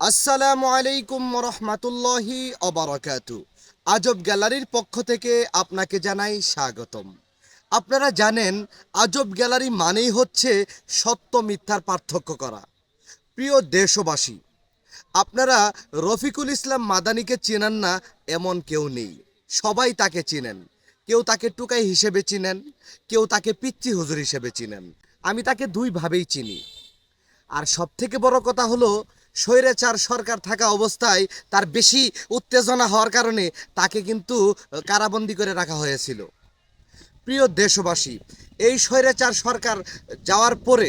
আসসালামু আলাইকুম রহমাতুল্লাহি অবরাকাতু আজব গ্যালারির পক্ষ থেকে আপনাকে জানাই স্বাগতম। আপনারা জানেন, আজব গ্যালারি মানেই হচ্ছে সত্য মিথ্যার পার্থক্য করা। প্রিয় দেশবাসী, আপনারা রফিকুল ইসলাম মাদানিকে চেনেন না এমন কেউ নেই। সবাই তাকে চিনেন। কেউ তাকে টুকাই হিসেবে চিনেন, কেউ তাকে পিচ্চি হুজুর হিসেবে চিনেন। আমি তাকে দুইভাবেই চিনি। আর সবথেকে বড় কথা হলো স্বৈরাচার সরকার থাকা অবস্থায় তার বেশি উত্তেজনা হওয়ার কারণে তাকে কিন্তু কারাবন্দি করে রাখা হয়েছিল। প্রিয় দেশবাসী, এই স্বৈরাচার সরকার যাওয়ার পরে,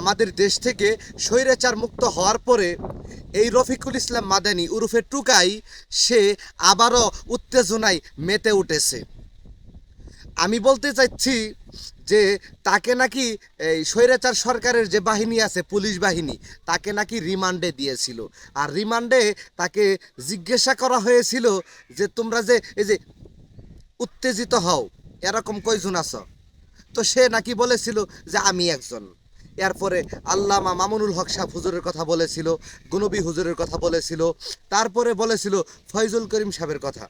আমাদের দেশ থেকে স্বৈরাচার মুক্ত হওয়ার পরে, এই রফিকুল ইসলাম মাদানি উরুফে টুকাই, সে আবারও উত্তেজনায় মেতে উঠেছে। আমি বলতে চাচ্ছি যে তাকে নাকি এই স্বৈরাচার সরকারের যে বাহিনী আছে, পুলিশ বাহিনী, তাকে নাকি রিমান্ডে দিয়েছিল। আর রিমান্ডে তাকে জিজ্ঞাসা করা হয়েছিল যে, তোমরা যে এই যে উত্তেজিত হও, এরকম কয়জন আছো? তো সে নাকি বলেছিল যে, আমি একজন। এরপরে আল্লামা মামুনুল হক সাহ হুজুরের কথা বলেছিল, গুনবী হুজুরের কথা বলেছিল, তারপরে বলেছিল ফয়জুল করিম সাহেবের কথা।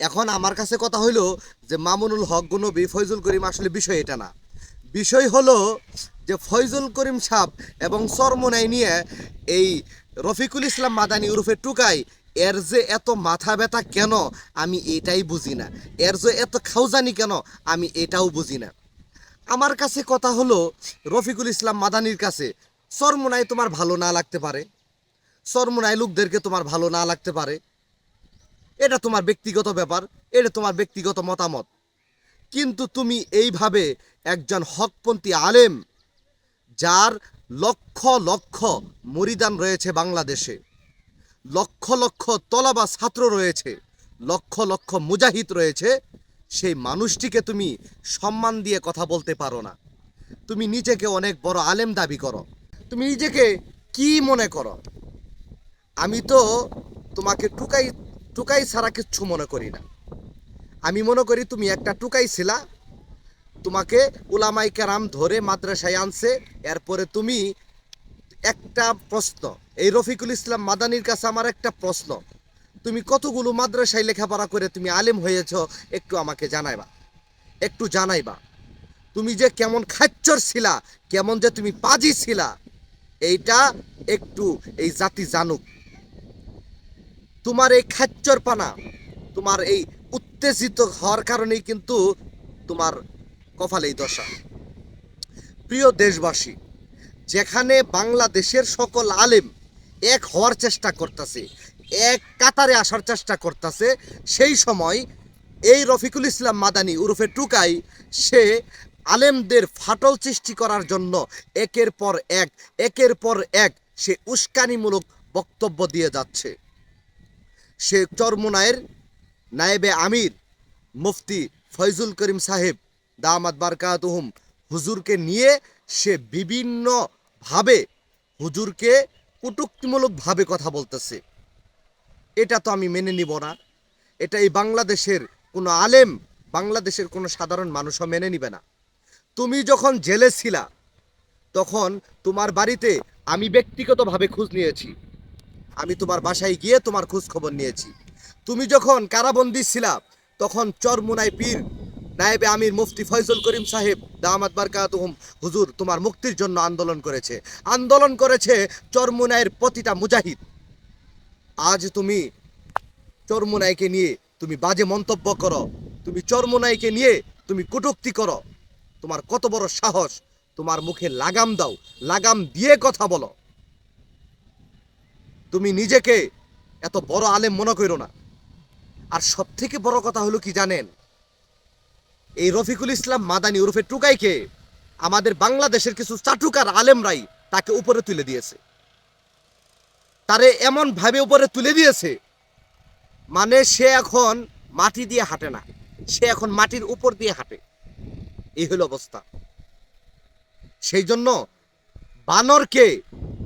এখন আমার কাছে কথা হইল যে মামুনুল হক গুনবী ফয়জুল করিম আসলে বিষয় এটা না। বিষয় হলো যে ফয়জুল করিম সাহ এবং চরমনাই নিয়ে এই রফিকুল ইসলাম মাদানি উরুফে টুকাই, এর যে এত মাথা ব্যথা কেন আমি এটাই বুঝি না। এর যে এত খাউজানি কেন আমি এটাও বুঝি না। আমার কাছে কথা হলো রফিকুল ইসলাম মাদানির কাছে, চরমনাই তোমার ভালো না লাগতে পারে। চরমনাই লোকদেরকে তোমার ভালো না লাগতে পারে। এটা তোমার ব্যক্তিগত ব্যাপার, এটা তোমার ব্যক্তিগত মতামত। কিন্তু তুমি এইভাবে একজন হকপন্থী আলেম, যার লক্ষ লক্ষ মরিদান রয়েছে বাংলাদেশে, লক্ষ লক্ষ তলাবা ছাত্র রয়েছে, লক্ষ লক্ষ মুজাহিদ রয়েছে, সেই মানুষটিকে তুমি সম্মান দিয়ে কথা বলতে পারো না। তুমি নিজেকে অনেক বড় আলেম দাবি করো। তুমি নিজেকে কি মনে করো? আমি তো তোমাকে টুকাই টুকাই ছাড়া কিচ্ছু মনে করি না। আমি মনে করি তুমি একটা টুকাই ছিলা, তোমাকে উলামাই কেরাম ধরে মাদ্রাসায় আনছে, এরপরে তুমি একটা প্রশ্ন, এই রফিকুল ইসলাম মাদানির কাছে আমার একটা প্রশ্ন, তুমি কতগুলো মাদ্রাসায় লেখাপড়া করে তুমি আলেম হয়েছ, একটু আমাকে জানাইবা, একটু জানাইবা, তুমি যে কেমন খাচ্চর ছিলা, কেমন যে তুমি পাজি ছিলা, এইটা একটু এই জাতি জানুক। তোমার এই খাচ্চর পানা তোমার এই উত্তেজিত হওয়ার কারণেই কিন্তু তোমার কপালেই দশা। প্রিয় দেশবাসী, যেখানে বাংলাদেশের সকল আলেম এক হওয়ার চেষ্টা করতেছে, এক কাতারে আসার চেষ্টা করতেছে, সেই সময় এই রফিকুল ইসলাম মাদানি উরুফে টুকাই, সে আলেমদের ফাটল সৃষ্টি করার জন্য একের পর এক, একের পর এক সে উস্কানিমূলক বক্তব্য দিয়ে যাচ্ছে। সে চরমোনায়ের নায়েবে আমির মুফতি ফয়জুল করিম সাহেব দামাত বারকাতুহুম হুজুরকে নিয়ে সে বিভিন্নভাবে হুজুরকে কটুক্তিমূলকভাবে কথা বলতেছে। এটা তো আমি মেনে নিব না। এটা এই বাংলাদেশের কোনো আলেম, বাংলাদেশের কোনো সাধারণ মানুষও মেনে নিবে না। তুমি যখন জেলে ছিলা, তখন তোমার বাড়িতে আমি ব্যক্তিগতভাবে খোঁজ নিয়েছি। আমি তোমার বাসায় গিয়ে তোমার খোঁজ খবর নিয়েছি। তুমি যখন কারাবন্দি ছিলা, তখন চরমুনাই পীর নায়েবে আমির মুফতি ফয়জুল করিম সাহেব দামাত বারকাতুহুম হুজুর তোমার মুক্তির জন্য আন্দোলন করেছে। আন্দোলন করেছে চরমুনাইয়ের প্রতিটা মুজাহিদ। আজ তুমি চরমুনাইকে নিয়ে তুমি বাজে মন্তব্য করো। তুমি চরমুনাইকে নিয়ে তুমি কটুক্তি করো। তোমার কত বড় সাহস, তোমার মুখে লাগাম দাও, লাগাম দিয়ে কথা বলো। তুমি নিজেকে এত বড় আলেম মনে করো না। আর সব থেকে বড় কথা হলো কি জানেন? এই রফিকুল ইসলাম মাদানি ওরফে টুকাইকে আমাদের বাংলাদেশের কিছু চাটুকার আলেমরাই তাকে উপরে তুলে দিয়েছে। তারে এমন ভাবে উপরে তুলে দিয়েছে মানে সে এখন মাটি দিয়ে হাঁটে না। সে এখন মাটির উপর দিয়ে হাঁটে। এই হলো অবস্থা। সেই জন্য বানরকে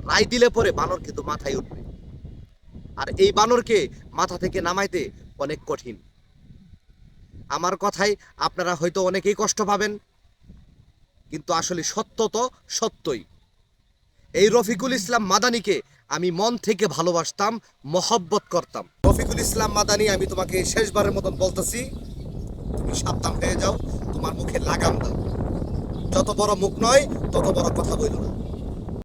রায় দিলে পরে বানর কিন্তু মাথায় উঠবে। আর এই বানরকে মাথা থেকে নামাইতে অনেক কঠিন। আমার কথায় আপনারা হয়তো অনেকেই কষ্ট পাবেন, কিন্তু আসলে সত্য তো সত্যই। এই রফিকুল ইসলাম মাদানিকে আমি মন থেকে ভালোবাসতাম, মহব্বত করতাম। রফিকুল ইসলাম মাদানি, আমি তোমাকে শেষবারের মতন বলতেছি, তুমি সাবধান হয়ে যাও, তোমার মুখে লাগাম দাও। যত বড় মুখ নয়, তত বড় কথা বইল না।